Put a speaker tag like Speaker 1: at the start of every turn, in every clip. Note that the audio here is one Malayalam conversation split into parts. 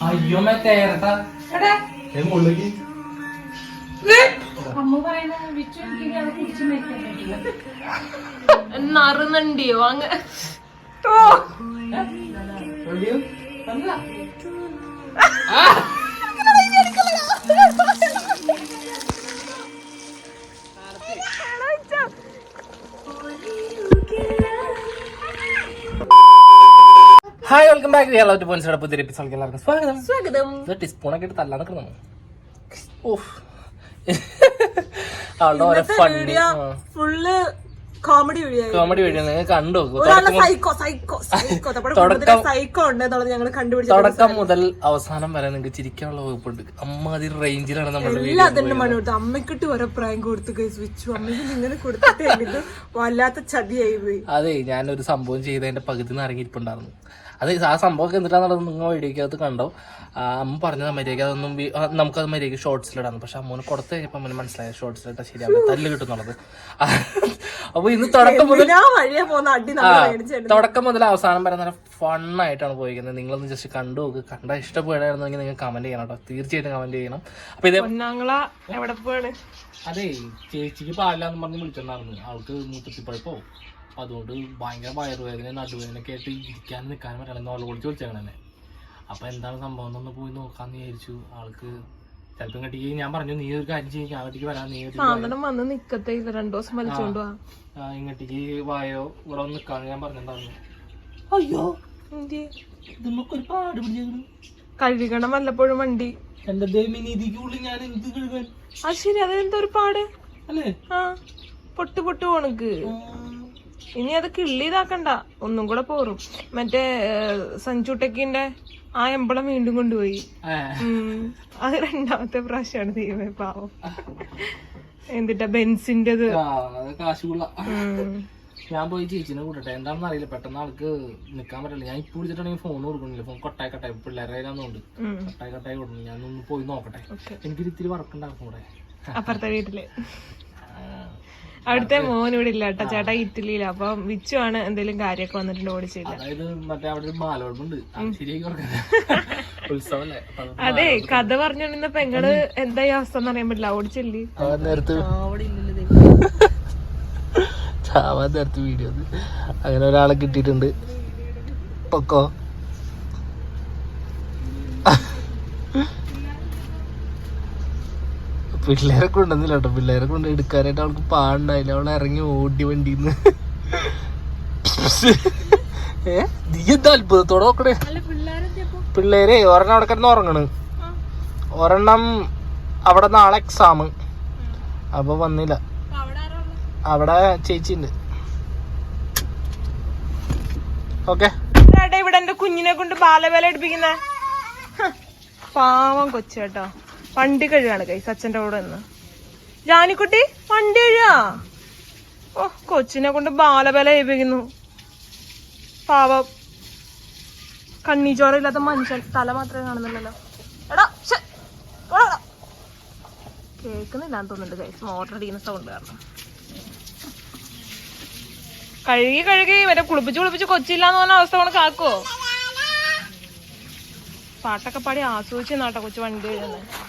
Speaker 1: അയ്യോ മറ്റേ
Speaker 2: അമ്മ പറയുന്ന
Speaker 3: നറുന്നുണ്ടിയോ അങ്ങ ഓ.
Speaker 1: Hi welcome back Kerala two points പുതിയ എപ്പിസോഡ് എല്ലാവർക്കും സ്വാഗതം.
Speaker 3: സ്വാഗതം.
Speaker 1: ടീസ്പൂണൊക്കെ ഇട്ട് തല്ലാൻ നിൽക്കണം ഓഫ് അവളുടെ ഓരോ
Speaker 3: ഫുള്ള് കോമഡി
Speaker 1: കോമഡി വീഡിയോ നിങ്ങൾ കണ്ടു തുടക്കം- മുതൽ അവസാനം വരെ നിങ്ങൾക്ക് ചിരിക്കാനുള്ള വകുപ്പുണ്ട്. അമ്മാതിരി റേഞ്ചിലാണ്
Speaker 3: നമ്മൾ അമ്മക്കിട്ട് ഓരോ പ്രായം കൊടുത്തു കൈസ് വെച്ചു. അമ്മയ്ക്ക് ഇങ്ങനെ കൊടുത്തിട്ട് വല്ലാത്ത ചതിയായി പോയി.
Speaker 1: അതെ ഞാനൊരു സംഭവം ചെയ്തതിന്റെ പകുതി നിന്ന് അത് ആ സംഭവമൊക്കെ എന്തിട്ടാന്നുള്ളത് നിങ്ങൾ വീഡിയോക്കകത്ത് കണ്ടോ. അമ്മ പറഞ്ഞത് മര്യാദയ്ക്ക് അതൊന്നും നമുക്കത് മര്യാദയ്ക്ക് ഷോർട്സിലിടാന്ന് പക്ഷെ അമ്മൂന് കൊടുത്തു കഴിഞ്ഞപ്പോൾ അമ്മന് മനസ്സിലായി ഷോർട്സിലിട്ടാൽ ശരിയാവും തല്ല് കിട്ടുന്നുള്ളത് അപ്പോൾ ഇന്ന് തുടക്കം മുതൽ തുടക്കം മുതൽ അവസാനം വരെ നല്ല ഫണ്ണായിട്ടാണ് പോയിരിക്കുന്നത് നിങ്ങളൊന്ന് ജസ്റ്റ് കണ്ടു നോക്ക്. കണ്ട ഇഷ്ടപ്പെടുകയായിരുന്നെങ്കിൽ നിങ്ങൾ കമന്റ് ചെയ്യണം കേട്ടോ. തീർച്ചയായിട്ടും കമന്റ് ചെയ്യണം. അപ്പോൾ ഇതേ
Speaker 3: എവിടെ പോവാണ്?
Speaker 1: അതെ ചേച്ചിക്ക് പാലില്ലാന്ന് പറഞ്ഞ് വിളിച്ചിട്ടുണ്ടായിരുന്നു അവൾക്ക് മൂത്രത്തിപ്പഴപ്പോ അതുകൊണ്ട് ഭയങ്കര വയറുവേദന നടുവേദന ഒക്കെ ആയിട്ട് ഇരിക്കാൻ നിൽക്കാൻ പറ്റണം എന്നാൽ വിളിച്ച് വിളിച്ചേക്കണം തന്നെ അപ്പൊ എന്താണ് സംഭവം എന്നൊന്ന് പോയി നോക്കാന്ന് വിചാരിച്ചു. ആൾക്ക് ചിലപ്പോൾ ഇങ്ങോട്ടേക്ക് ഞാൻ പറഞ്ഞു നീ ഒരു കാര്യം ചെയ്യും ഞാൻ അങ്ങോട്ടേക്ക് വരാം നീ
Speaker 3: വന്ന് നിക്കത്തേ ഇല്ല രണ്ടു ദിവസം വലിച്ചോണ്ട്
Speaker 1: ഇങ്ങോട്ടേക്ക് വായോ ഇവിടെ ഒന്ന് നിൽക്കാന്ന് ഞാൻ പറഞ്ഞിട്ടുണ്ടായിരുന്നു അയ്യോ നമുക്കൊരു പാട് പിടിച്ചു
Speaker 3: കഴുകണം വല്ലപ്പോഴും വണ്ടി.
Speaker 1: എന്റെ ദൈവനീതിക്ക് ഉള്ളിൽ ഞാൻ എന്ത് കഴുകാൻ?
Speaker 3: ആ ശരി അതെന്തോ ഒരു പാട്?
Speaker 1: അല്ലേ?
Speaker 3: ആ പൊട്ട് പൊട്ട് പോണക്ക് ഇനി അത് കിള്ളി ഇതാക്കണ്ട ഒന്നും കൂടെ പോറും മറ്റേ സഞ്ചുട്ടക്കിന്റെ ആ എമ്പളം വീണ്ടും കൊണ്ടുപോയി. അത് രണ്ടാമത്തെ പ്രാവശ്യമാണ് ദൈവമേ പാവം. എന്തിട്ടാ ബെൻസിന്റേത്?
Speaker 1: ഞാൻ പോയി ചേച്ചിനെ കൂട്ടട്ടെ. എന്താണെന്ന് അറിയില്ല. പെട്ടെന്ന് ആൾക്ക് നിക്കാൻ പറ്റില്ല. ഞാൻ ഇപ്പൊ വിളിച്ചിട്ടുണ്ടെങ്കിൽ ഫോൺ കൊടുക്കണില്ല ഫോൺ കൊട്ടായി കട്ടായി. പിള്ളേരെ കയ്യിലാന്നുണ്ട് കൊട്ടായി കട്ടായി കൊടുക്കണം ഞാൻ ഒന്ന് പോയി നോക്കട്ടെ. എനിക്കൊരു ഇത്തിരി വർക്കുണ്ടാകും കൂടെ.
Speaker 3: അപ്പുറത്തെ വീട്ടിൽ. അവിടുത്തെ മോൻ ഇവിടെ ഇല്ല കേട്ടോ. ചേട്ടാ ഇറ്റലിയില. അപ്പൊ വിച്ചു ആണ് എന്തെങ്കിലും കാര്യമൊക്കെ വന്നിട്ടുണ്ട് ഓടിച്ചില്ല
Speaker 1: അതായത് മറ്റേ അവിടെ ഒരു കൊടുക്കാൻ. ഉത്സവല്ലേ? അതെ
Speaker 3: കഥ പറഞ്ഞോണ്ടിരുന്ന പെങ്ങൾ എന്താ ഈ അവസ്ഥ എന്ന് അറിയാൻ പറ്റില്ല. ഓടിച്ചില്ലേ?
Speaker 1: ചാവാൻ നേരത്ത്. ചാവാൻ നേരത്ത് വീഡിയോ അങ്ങനെ ഒരാളെ കിട്ടിയിട്ടുണ്ട്. പൊക്കോ? പിള്ളേരെ കൊണ്ടുവന്നില്ല കേട്ടോ പിള്ളേരെ കൊണ്ട് എടുക്കാനായിട്ട് അവൾക്ക് പാടുണ്ടായില്ല. അവൾ ഇറങ്ങി ഓടി വണ്ടിന്ന്. ഏ? നീ എന്താ അത്ഭുതത്തോടെ നോക്കണേ? പിള്ളേരെ ഒരെണ്ണം അവിടെ കിടന്ന് ഉറങ്ങണ്. ഒരെണ്ണം അവിടെ നാളെ എക്സാം അപ്പൊ വന്നില്ല. അവിടെ ചേച്ചി ഉണ്ട്. ഓക്കെ.
Speaker 3: ഇവിടെ എന്റെ കുഞ്ഞിനെ കൊണ്ട് ബാലവേല എടുപ്പിക്കുന്ന. പാവം കൊച്ചു കേട്ടോ. വണ്ടി കഴുകാണ് കൈ സച്ചന്റെ കൂടെ നിന്ന്. ജാനിക്കുട്ടി വണ്ടി കഴുകാ. ഓ കൊച്ചിനെ കൊണ്ട് ബാലബല ഏൽപ്പിക്കുന്നു. പാവം. കണ്ണീച്ചോറില്ലാത്ത മനുഷ്യൻ. തല മാത്രമേ കാണുന്നില്ലല്ലോ എടാ കേൾക്കുന്നില്ലാന്ന് തോന്നുന്നുണ്ട് കൈസ് മോട്ടർ അടിക്കുന്ന സൗണ്ട് കാരണം. കഴുകി കഴുകി മറ്റേ കുളിപ്പിച്ച് കുളിപ്പിച്ച് കൊച്ചില്ലാന്ന് പറഞ്ഞ അവസ്ഥ കൊണ്ട് കാക്കോ പാട്ടൊക്കെ പാടി ആസ്വദിച്ച് നാട്ടോ കൊച്ചു വണ്ടി എഴുതുന്നത്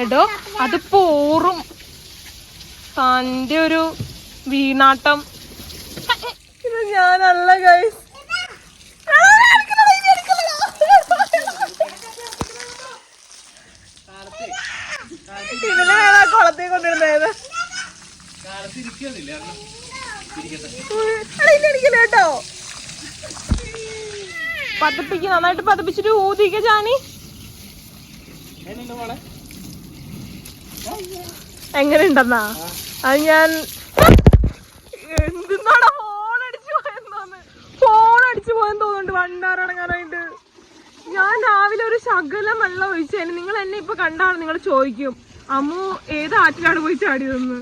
Speaker 3: എടോ അത് പോറും. തന്റെ ഒരു വീണാട്ടം. ഇത് ഞാനല്ല ഗൈസ് ഇതിൽ വേണം കുളത്തിൽ കൊണ്ടിരുന്നത്? കേട്ടോ. പതപ്പിക്ക് നന്നായിട്ട് പതപ്പിച്ചിട്ട് ഊതിക്ക ജാനി. എങ്ങനെ ഉണ്ടെന്നാ അത് ഞാൻ എന്തിനാടാ ഫോൺ അടിച്ചു പോയെന്നോന്ന്. ഫോൺ അടിച്ചു പോയെന്ന് തോന്നുന്നുണ്ട് വണ്ടാറടങ്ങാനായിട്ട്. ഞാൻ രാവിലെ ഒരു ശകലം വെള്ളം ഒഴിച്ചതിന് നിങ്ങൾ എന്നെ ഇപ്പൊ കണ്ടാണ്? നിങ്ങൾ ചോദിക്കും. അമ്മു ഏത് ആറ്റിലാണ് പോയി ചാടിയതെന്ന്.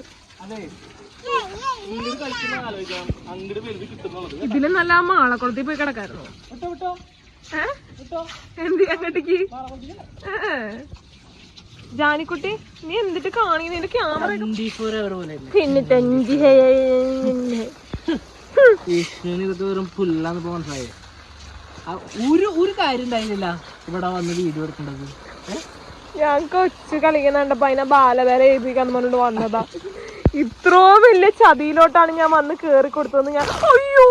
Speaker 3: ഇതിലും നല്ല അമ്മ ആളക്കുളത്തിൽ പോയി കിടക്കായിരുന്നു. ഏഹ്? എന്ത് അങ്ങോട്ടേക്ക്? ഏ. ജാനിക്കുട്ടി നീ എന്തിട്ട് കാണിക്കുന്ന? ക്യാമറ പിന്നെ തെഞ്ചി
Speaker 1: വെറും പുല്ലാന്ന് ഇപ്പൊ ഒരു ഒരു കാര്യം ഉണ്ടായിരുന്നില്ല ഇവിടെ വന്ന് വീഡിയോ എടുക്കേണ്ടത്.
Speaker 3: ഞാൻ കൊച്ചു കളിക്കുന്നുണ്ടപ്പോ അതിനെ ബാലവേല ഏൽപ്പിക്കാന്ന് പറഞ്ഞിട്ട് വന്നതാ. ഇത്രോ വലിയ ചതിയിലോട്ടാണ് ഞാൻ വന്ന് കേറി കൊടുത്തത് ഞാൻ അയ്യോ!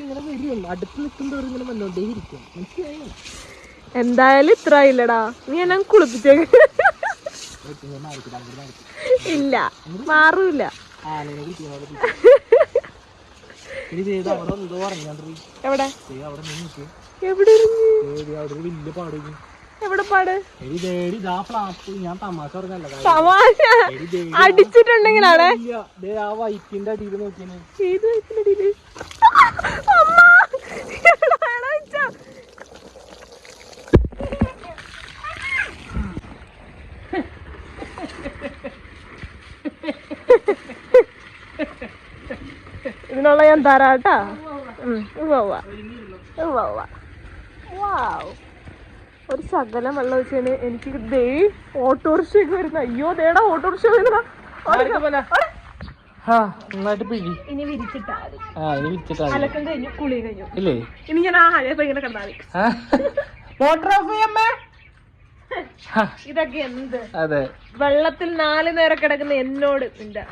Speaker 1: ഇങ്ങനെ വരും അടുത്ത് നിൽക്കുന്നവർ ഇങ്ങനെ വന്നോണ്ടേ ഇരിക്കും മനസ്സിലായോ?
Speaker 3: എന്തായാലും ഇത്ര ഇല്ലടാ നീ എന്നെ കുളിപ്പിച്ചേ ഇല്ല. മാറൂല. എവിടെ? എവിടെ
Speaker 1: പാടും തമാശ
Speaker 3: അടിച്ചിട്ടുണ്ടെങ്കിലാണ്?
Speaker 1: ഇല്ല. ദേ ആ വൈപ്പിന്റെ അടിയിൽ നോക്കിയാണ്
Speaker 3: ഏത് വയസ്സിലടിയിൽ അമ്മ എടാ, എടാ, ഇച്ച. ഇതിനുള്ള ഞാൻ തരാട്ടാ ഉം, ഉവ്വ ഉവ്വ. വാവ്. ഒരു ശകലം വെള്ളം വെച്ചാണ് എനിക്ക് ദേ ഓട്ടോറിക്ഷയൊക്കെ വരുന്ന. അയ്യോ ദേടാ ഓട്ടോറിക്ഷ വരുന്ന.
Speaker 1: ആ നന്നായിട്ട് പിഴി
Speaker 3: ഇനി വിരിച്ചിട്ടാ മതി
Speaker 1: ആ ഇനി വിറ്റിട്ടാ
Speaker 3: അലക്കം കഴിഞ്ഞു കുളി കഴിഞ്ഞു.
Speaker 1: ഇല്ലേ?
Speaker 3: ഇനി ഞാൻ ആ ഹഴ ഇങ്ങനെ കിടന്നാൽ
Speaker 1: വാട്ടർ ഓഫ് ചെയ്യമ്മേ
Speaker 3: ഇതൊക്കെ എന്ത്?
Speaker 1: അതെ.
Speaker 3: വെള്ളത്തിൽ നാല് നേരം കിടക്കുന്ന എന്നോട് നിന്റെ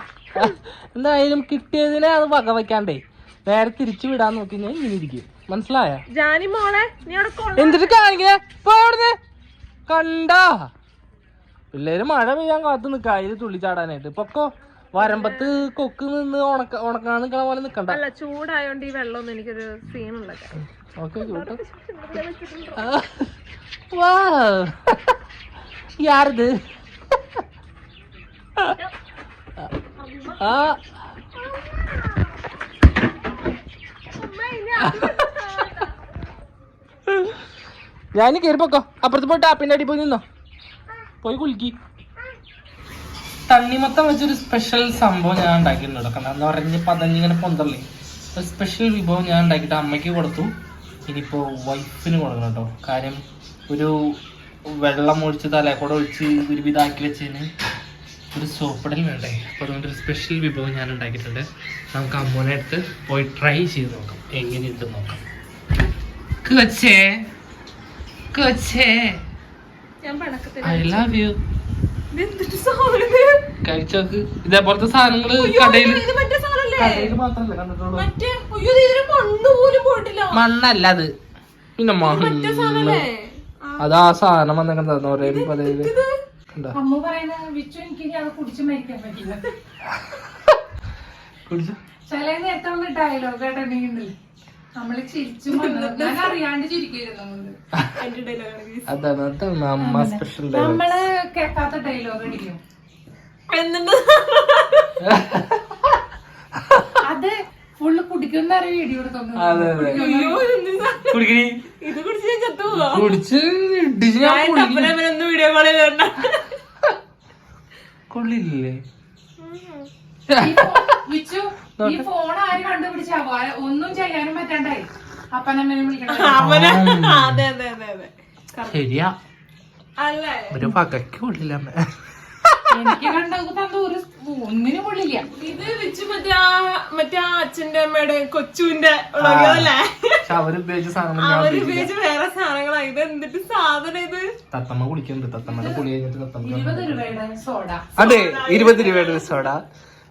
Speaker 1: എന്തായാലും കിട്ടിയതിനെ അത് വക വെക്കാണ്ടേ നേരെ തിരിച്ചു വിടാൻ നോക്കി ഞാൻ ഇങ്ങനെ ഇരിക്കും. മനസ്സിലായ?
Speaker 3: ജാനി മോളെ
Speaker 1: കാണിക്കണേ പോയവിടുന്ന് കണ്ടാ? പിള്ളേര് മഴ പെയ്യാൻ കാത്തു നിൽക്കുക അതിൽ തുള്ളി ചാടാനായിട്ട്. പൊക്കോ വരമ്പത്ത് കൊക്ക് നിന്ന് ഉണക്ക ഉണക്കാൻ നിക്കണ പോലെ നിക്കണ്ട.
Speaker 3: അല്ല ചൂടായോണ്ട് ഈ വെള്ളം എനിക്കൊരു സീനുള്ള
Speaker 1: ഓക്കെ വാ യാരത് ആ. ഞാൻ കയറി പൊക്കോ. അപ്പുറത്ത് പോയി ടാപ്പിന്റെ അടി പോയി നിന്നോ. പോയി കുലുക്കി. തണ്ണിമത്തം വെച്ചൊരു സ്പെഷ്യൽ സംഭവം ഞാൻ ഉണ്ടാക്കിയിട്ടുണ്ട് കാരണം എന്ന് പറഞ്ഞ് പതഞ്ഞിങ്ങനെ പൊന്തള്ളേ. ഒരു സ്പെഷ്യൽ വിഭവം ഞാൻ ഉണ്ടാക്കിയിട്ട് അമ്മയ്ക്ക് കൊടുത്തു. ഇനിയിപ്പോൾ വൈഫിന് കൊടുക്കണം കേട്ടോ. കാര്യം ഒരു വെള്ളം ഒഴിച്ച് തലേക്കൂടെ ഒഴിച്ച് ഒരു ഇതാക്കി വെച്ചതിന് ഒരു സോപ്പിടൽ വേണ്ടേ? അപ്പോൾ അതുകൊണ്ട് ഒരു സ്പെഷ്യൽ വിഭവം ഞാൻ ഉണ്ടാക്കിയിട്ടുണ്ട് നമുക്ക് അമ്മൂനെ അടുത്ത് പോയി ട്രൈ ചെയ്ത് നോക്കാം. എങ്ങനെയുണ്ട് നോക്കാം. കൊച്ചേ കൊച്ചേ. ഐ ലവ് യു കഴിച്ചോക്ക് ഇതേപോലത്തെ സാധനങ്ങൾ കടയിൽ മണ്ണല്ല അത്. പിന്നെ മണ്ണ്. അത് ആ സാധനം വന്നിട്ട് ഒരേ പതിവ്
Speaker 2: അമ്മ പറയുന്നത് വിച്ചു എനിക്ക് അത് കുടിച്ച് മരിക്കാൻ പറ്റില്ല.
Speaker 1: കുടിച്ചോ?
Speaker 2: ചില നേരത്തെ ഒന്ന് ഡയലോഗ് കേട്ടിട്ടുണ്ടെങ്കിൽ നമ്മൾ ചിരിച്ചു ഞാൻ അറിയാണ്ട്
Speaker 3: ഡയലോഗ്
Speaker 1: അതാണ് അതാണ് അമ്മ സ്പെഷ്യൽ
Speaker 2: നമ്മൾ കേൾക്കാത്ത ഡയലോഗ് അടിക്കും.
Speaker 3: എന്നിട്ട്
Speaker 2: അത്
Speaker 1: അതെ അതെ.
Speaker 3: അയ്യോ എന്ത് സാധനം?
Speaker 1: കുടിക്കണി?
Speaker 3: ഇത് കുടിച്ച് ഞാൻ ചത്തുപോകാ
Speaker 1: കുടിച്ച് ഇടിച്ച് ഞാൻ
Speaker 3: ഞാൻ
Speaker 1: കുടിക്കും.
Speaker 3: തപ്പനവനൊന്നും വീഡിയോ കോളിൽ വരണ്ട
Speaker 1: കൊള്ളില്ലേ?
Speaker 2: ഈ ഫോൺ ആര് ഒന്നും ചെയ്യാനും പറ്റണ്ടായി. അപ്പനമ്മനെ വിളിക്കണം
Speaker 3: അവന് അതെ അതെ അതെ അതെ.
Speaker 1: ശരിയാ.
Speaker 3: അല്ലേ?
Speaker 1: ഒരു പകയ്ക്ക് കൊള്ളില്ല അമ്മ.
Speaker 2: എനിക്ക് കണ്ടത് തന്ന ഒരു ഒന്നിനും കൊള്ളില്ല.
Speaker 3: ഇത് വെച്ച് മറ്റേ ആ മറ്റേ ആ അച്ഛന്റെ അമ്മയുടെ കൊച്ചുവിന്റെ ഉള്ളതല്ലേ
Speaker 1: അവരുപയോഗിച്ച സാധനം അവർ
Speaker 3: ഉപയോഗിച്ച വേറെ സാധനങ്ങളാ. ഇത് എന്നിട്ട് സാധനം ഇത്?
Speaker 1: തത്തമ്മ കുളിക്കുന്നുണ്ട്. തത്തമ്മയുടെ കുളി കഴിഞ്ഞിട്ട് തത്തമ്മ
Speaker 2: ഇരുപത് രൂപയുടെ സോഡ.
Speaker 1: അതെ ഇരുപത് രൂപയുടെ സോഡ.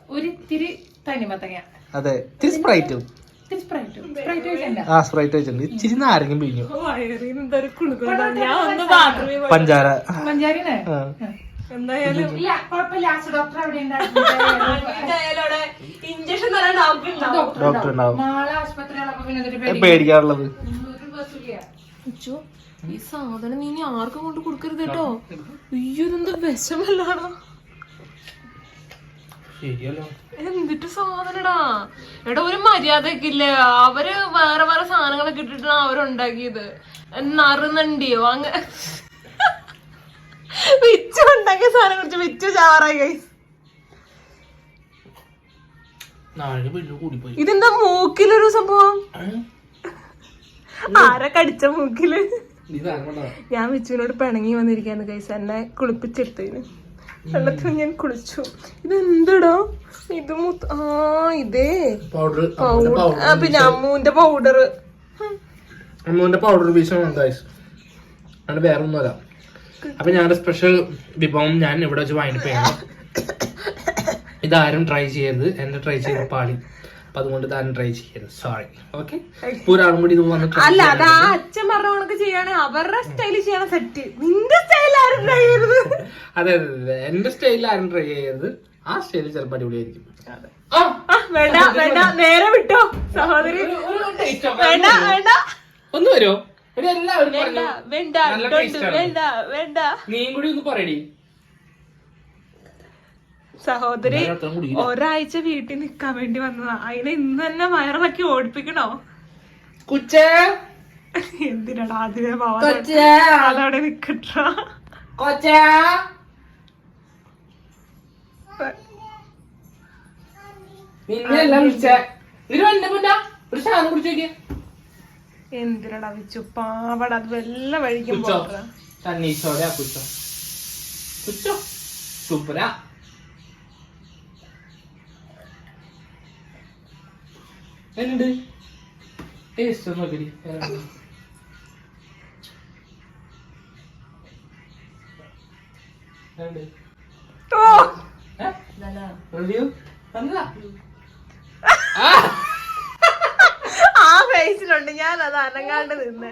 Speaker 2: ഒരിത്തിരി തനിമത്തങ്ങ
Speaker 1: അതെ ഇത്തിരി സ്പ്രൈറ്റും. ആ സ്പ്രൈറ്റ് വെച്ചിട്ടുണ്ട്. ഇച്ചിരി നാരങ്ങ പിഴിഞ്ഞു. പഞ്ചാര.
Speaker 2: പഞ്ചാരിനെ?
Speaker 1: ആ.
Speaker 3: എന്തായാലും
Speaker 2: ഡോക്ടർ
Speaker 3: ഉണ്ടാവും.
Speaker 1: പേടിക്കാറുള്ളത്.
Speaker 3: ഈ സാധനം നീ ഇനി ആർക്കും കൊണ്ട് കൊടുക്കരുത് കേട്ടോ. അയ്യോ ഇതെന്താ വിഷമല്ലാണോ? എന്നിട്ട് സാധനടാ? എടാ ഒരു മര്യാദയൊക്കെ ഇല്ല? അവർ വേറെ വേറെ സാധനങ്ങളൊക്കെ ഇട്ടിട്ടാണ് അവരുണ്ടാക്കിയത്. നറുനണ്ടിയോ അങ്ങ വിച്ചു ഉണ്ടാക്കിയ സാധനം കുറിച്ച് വിറ്റ് ചാറായി ഗൈസ് ഇതെന്താ മൂക്കിലൊരു സംഭവം? ആരെ കടിച്ച
Speaker 1: മൂക്കിൽ?
Speaker 3: ഞാൻ വിച്ചുവിനോട് പിണങ്ങി വന്നിരിക്കാന്ന് കൈസ് എന്നെ കുളിപ്പിച്ചെടുത്തതിന്. വെള്ളത്തിൽ ഞാൻ കുളിച്ചു. ഇത് എന്തിടോ ഇത്. ആ ഇതേ
Speaker 1: പൗഡർ
Speaker 3: പിന്നെ അമ്മൂന്റെ പൗഡർ
Speaker 1: അമ്മുവിന്റെ പൗഡർ പീസാണ് വേറെ ഒന്നും വേറെ ഒന്നുമല്ല അപ്പൊ ഞാൻ സ്പെഷ്യൽ വിഭവം ഞാൻ ഇവിടെ വെച്ച് വൈൻഡപ്പ് ചെയ്യണം ഇതാരും ട്രൈ ചെയ്യരുത്. എന്നെ ട്രൈ ചെയ്ത് പാളി. അപ്പൊ അതുകൊണ്ട് ഇതാരും ട്രൈ ചെയ്യരുത്. സോറി ഓക്കെ ഒരാളും കൂടി ഇത് വന്ന് try
Speaker 3: അല്ല അത് ആ അച്ഛൻ പറഞ്ഞ കണക്ക് ചെയ്യണേ. അവരുടെ സ്റ്റൈലിൽ ചെയ്യണ സെറ്റ് നിന്റെ സ്റ്റൈൽ ആരും ട്രൈ ചെയ്യരുത്.
Speaker 1: അതെ അതെ അതെ. എന്റെ സ്റ്റൈലിൽ ആരും ട്രൈ ചെയ്യരുത്. ആ സ്റ്റൈലിൽ ചിലപ്പോൾ അടിപൊളിയായിരിക്കും.
Speaker 3: വേണ്ട വേണ്ട. നേരെ വിട്ടോ സഹോദരി. വേണ്ട വേണ്ട.
Speaker 1: ഒന്ന് വരുമോ എല്ലാവരും
Speaker 3: വേണ്ട
Speaker 1: പറഞ്ഞു
Speaker 3: വേണ്ട
Speaker 1: നല്ല
Speaker 3: don't,
Speaker 1: ആണ്.
Speaker 3: വേണ്ട വേണ്ട.
Speaker 1: നീയും കൂടി ഒന്ന് പറയടി.
Speaker 3: സഹോദരി
Speaker 1: ഞാൻ അത്രയും കുടിക്കില്ല.
Speaker 3: ഒരാഴ്ച വീട്ടിൽ നിക്കാൻ വേണ്ടി വന്നതാ. അതിനെ ഇന്ന് തന്നെ വയറിളക്കി ഓടിപ്പിക്കണോ?
Speaker 1: കുച്ചേ.
Speaker 3: എന്തിനാടാ അതിനെ പോവാൻ അതവിടെ നിക്കട്ട.
Speaker 1: കൊച്ചാ. നിന്നെ എല്ലാം വിളിച്ചേ ഇത് എന്നെ ഒരു സാധനം കുടിച്ചേക്ക്
Speaker 3: എന്തിനടാ വെച്ചു? പാവട അത് വല്ല വഴിക്കും
Speaker 1: തന്നീശോടെ കുച്ചോ. കുച്ചോ. സൂപ്പറാ. എന്ത് ടേസ്റ്റ്
Speaker 3: ഓ.
Speaker 1: റിവ്യൂ നല്ലതാ
Speaker 3: ആ. ഫേസിലുണ്ട് ഞാൻ അത് അനങ്ങാണ്ട് നിന്നെ.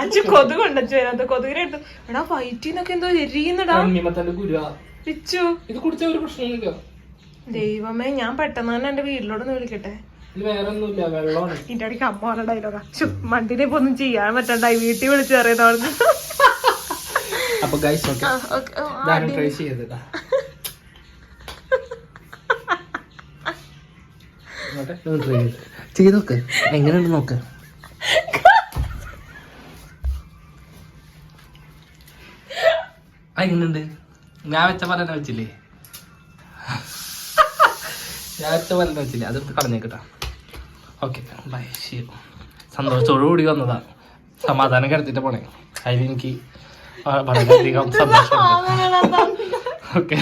Speaker 1: അഞ്ചു
Speaker 3: കൊതുക്. കൊതുക് കൊണ്ടച്ചു അതിനകത്ത് കൊതുകിനെ എടുത്തു എടാ വയറ്റിന്നൊക്കെ എന്തോ എരിയുന്നടാ.
Speaker 1: കണ്ണിമത്തന്റെ ഗുരുവാ.
Speaker 3: പിച്ചു
Speaker 1: ഇത് കുടിച്ച ഒരു പ്രശ്നമില്ല
Speaker 3: ദൈവമേ ഞാൻ പെട്ടെന്ന് തന്നെ എന്റെ വീട്ടിലോടൊന്ന് വിളിക്കട്ടെ.
Speaker 1: എന്റെ
Speaker 3: ഇതിന്റെ അടിക്ക് അമ്മ പറഞ്ഞ ഡയലോഗാ മണ്ടിനെ ഇപ്പൊ ഒന്നും ചെയ്യാൻ പറ്റണ്ടായി വീട്ടിൽ വിളിച്ചു പറയുന്നവിടുന്ന്
Speaker 1: അപ്പൊ ഗൈസ് ഓക്കെ ഇതാണ് ട്രൈ ചെയ്തത് ചെയ്ത് നോക്ക്. എങ്ങനെയുണ്ട് നോക്ക്. എങ്ങനെയുണ്ട്? ഞാൻ വെച്ച പോലെ തന്നെ വെച്ചില്ലേ? ഞാൻ വെച്ച പോലെ തന്നെ വെച്ചില്ലേ? അത് കളഞ്ഞേക്കട്ടാ ഓക്കെ ബൈ ശരി സന്തോഷത്തോടു കൂടി വന്നതാ. സമാധാനം കിടത്തിട്ട് പോണേ. അതിലെനിക്ക് വളരെയധികം സന്തോഷമുണ്ട്. ഓക്കെ.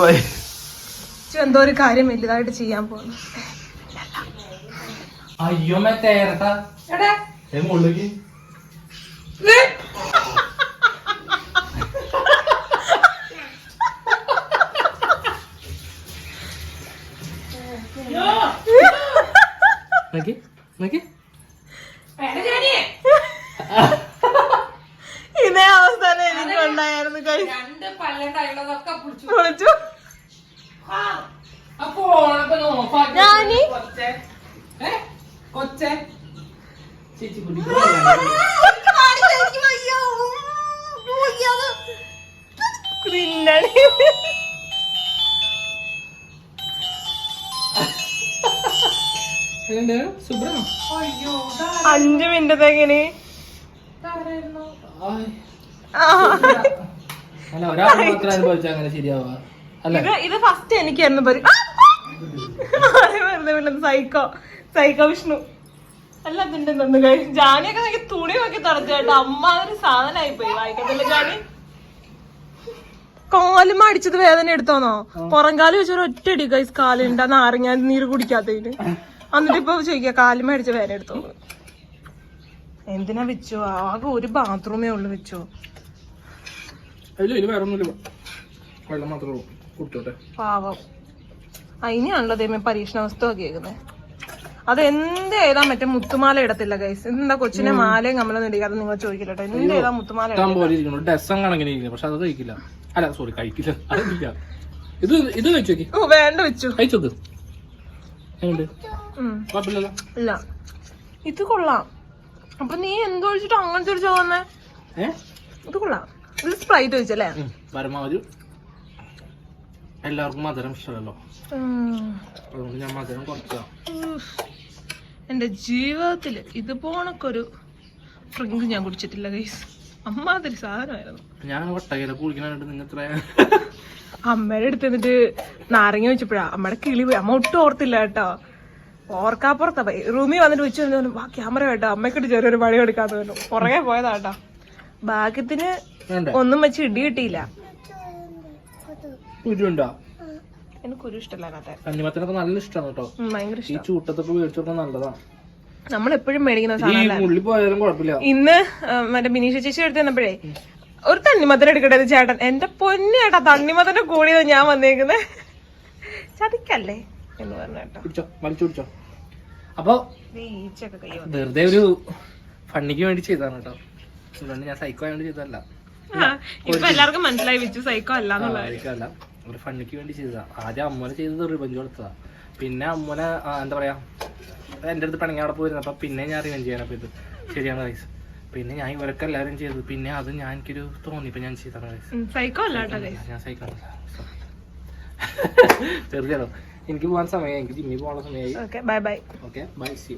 Speaker 1: ബൈ
Speaker 3: എന്തോ ഒരു കാര്യം വലുതായിട്ട് ചെയ്യാൻ പോകുന്നു.
Speaker 1: അയ്യോ നോക്കി നോക്കി.
Speaker 3: ഇതേ അവസ്ഥ തന്നെ എനിക്ക് ഉണ്ടായിരുന്നു കൈ
Speaker 2: രണ്ട് പല്ലുണ്ടായുള്ളതൊക്കെ പിടിച്ചു
Speaker 3: വിളിച്ചു
Speaker 1: അപ്പൊ ഓണൊക്കെ നോക്കാക്കി
Speaker 3: ഞാനീ
Speaker 1: കൊച്ചേ. ചേച്ചി
Speaker 3: പിന്നണി. അഞ്ചു മിനിറ്റ് എങ്ങനെ? ആ.
Speaker 1: അല്ല ഒരാൾ മാത്രം അനുഭവിച്ചാൽ അങ്ങനെ ശരിയാവുക. അല്ല
Speaker 3: ഇത് ഇത് ഫസ്റ്റ് എനിക്കായിരുന്നു പരി വെറുതെ വിടുന്നത് സൈക്കോ. സൈക്കോ വിഷ്ണു. അല്ല അതിന്റെ നിന്ന് കഴിയും ജാനിയൊക്കെ എനിക്ക് തുണി നോക്കി തുടച്ചു കേട്ടോ. അമ്മ അതൊരു സാധനമായി പോയി വായിക്കത്തില്ല ജാനി? കാലും അടിച്ചത് വേദന എടുത്തോന്നോ? പുറംകാൽ വെച്ചൊരു ഒറ്റ അടി കൈസ് കാലുണ്ട് നാരങ്ങ നീര് കുടിക്കാത്തതിന് എന്നിട്ട് ഇപ്പൊ ചോദിക്കുക കാലും അടിച്ച വേദന എടുത്തോ? എന്തിനാ വെച്ചോ? ആകെ ഒരു ബാത്റൂമേ ഉള്ളു വെച്ചോ.
Speaker 1: ഇല്ല ഇനി വേറൊന്നുമില്ല. വെള്ളം മാത്രമേ ഉള്ളൂ.
Speaker 3: പാവം. അതിനെയാണല്ലോ ദൈവം പരീക്ഷണാവസ്ഥ കേൾക്കുന്നത് അത് എന്ത് ഏതാ മറ്റേ മുത്തുമാല ഇടത്തില്ല ഗൈസ് എന്താ കൊച്ചിനെ മാലയും കമ്മലൊന്നും ഇടിക്കാതെ നിങ്ങൾ ചോദിക്കില്ല കേട്ടോ എന്ത് ഏതാ മുത്തുമാല
Speaker 1: ഇടാൻ പോലെ ഇരിക്കുന്നു ഡസം കണക്കിന് പക്ഷെ അത് കഴിക്കില്ല. അല്ല സോറി കഴിക്കില്ല. അതില്ല ഇത് ഇത് കഴിച്ചു
Speaker 3: ഓ വേണ്ട വെച്ചു.
Speaker 1: കഴിച്ചോക്ക്
Speaker 3: ഇല്ല. ഇത് കൊള്ളാം. അപ്പൊ നീ എന്തോ ഒഴിച്ചിട്ട് അങ്ങനത്തെ ഒരു ചോന്നേ ഇത് കൊള്ളാം. ഇത് സ്പ്രൈറ്റ് ഒഴിച്ചല്ലേ?
Speaker 1: പരമാവധി എല്ലാവർക്കും മധുരം ഇഷ്ടമല്ലോ. അതുകൊണ്ട് ഞാൻ മധുരം കുറച്ചാ.
Speaker 3: എന്റെ ജീവിതത്തിൽ ഇതുപോണക്കൊരു ഡ്രിങ്ക് ഞാൻ കുടിച്ചിട്ടില്ല ഗൈസ് അമ്മാതിരി സാധനമായിരുന്നു.
Speaker 1: ഞാൻ വട്ടകയില കുളിക്കണായിട്ട് നിങ്ങൾ ഇത്ര
Speaker 3: അമ്മയുടെ അടുത്ത് എന്നിട്ട് നാരങ്ങ വെച്ചപ്പോഴാ അമ്മയുടെ കിളി പോയി. അമ്മ ഒട്ടും ഓർത്തില്ല കേട്ടോ. ഓർക്കാപ്പുറത്താ പോയി. റൂമിൽ വന്നിട്ട് വെച്ച് വാ ക്യാമറ കേട്ടോ അമ്മയ്ക്കിട്ട് ചെറിയൊരു പണി എടുക്കാന്ന് പറഞ്ഞു. പുറകെ പോയതാ കേട്ടോ. ഭാഗ്യത്തിന് ഒന്നും വെച്ച് ഇടി കിട്ടിയില്ല.
Speaker 1: കുരുണ്ടോ?
Speaker 3: എനിക്ക്
Speaker 1: നല്ല ഇഷ്ടമാണ് കേട്ടോ
Speaker 3: ഉം, ഭയങ്കര
Speaker 1: ഈ ചൂട്ടത്തൊക്കെ നല്ലതാണ്
Speaker 3: നമ്മൾ എപ്പോഴും മേടിക്കുന്ന സാധനം ഇന്ന് മറ്റേ ബിനീഷ ചേച്ചി എടുത്ത് തന്നപ്പോഴേ ഒരു തണ്ണിമത്തൻ എടുക്കട്ടെ ചേട്ടൻ എന്റെ പൊന്നു ചേട്ടാ തണ്ണിമത്തന്റെ കൂടിയത് ഞാൻ വന്നേക്കുന്നത് ചതിക്കല്ലേ എന്ന് പറഞ്ഞു കേട്ടോ.
Speaker 1: വലിച്ചു അപ്പൊ വെറുതെ ഒരു ഫണ്ണിക്ക് വേണ്ടി ചെയ്താണ് കേട്ടോ അതുകൊണ്ട് ഞാൻ സൈക്കോ ആയതുകൊണ്ട് ചെയ്തതല്ല.
Speaker 3: ഇപ്പൊ എല്ലാവർക്കും മനസ്സിലായി വിച്ചു സൈക്കോ അല്ല.
Speaker 1: ഒരു ഫണ്ണിക്ക് വേണ്ടി ചെയ്തതാ. ആദ്യം അമ്മനെ ചെയ്തത് റിവഞ്ച് കൊടുത്തതാ. പിന്നെ അമ്മനെ എന്താ പറയാ എന്റെ അടുത്ത് പിണങ്ങി അവിടെ പോയിരുന്നു. അപ്പൊ പിന്നെ ഞാൻ റിവഞ്ച് ചെയ്യാനപ്പോ ഇത് ശരിയാണ് ഗൈസ് പിന്നെ ഞാൻ ഇവരൊക്കെ എല്ലാവരും ചെയ്തു പിന്നെ അത് ഞാൻ എനിക്കൊരു തോന്നി. ഇപ്പൊ ഞാൻ ചെയ്താണ് ഗൈസ്
Speaker 3: സൈക്കോ.
Speaker 1: ഞാൻ സൈക്കോ ചെറുതാണോ എനിക്ക് പോകാൻ സമയമായി എനിക്ക് ജിമ്മിൽ പോകാനുള്ള സമയമായി
Speaker 3: okay bye bye
Speaker 1: okay bye see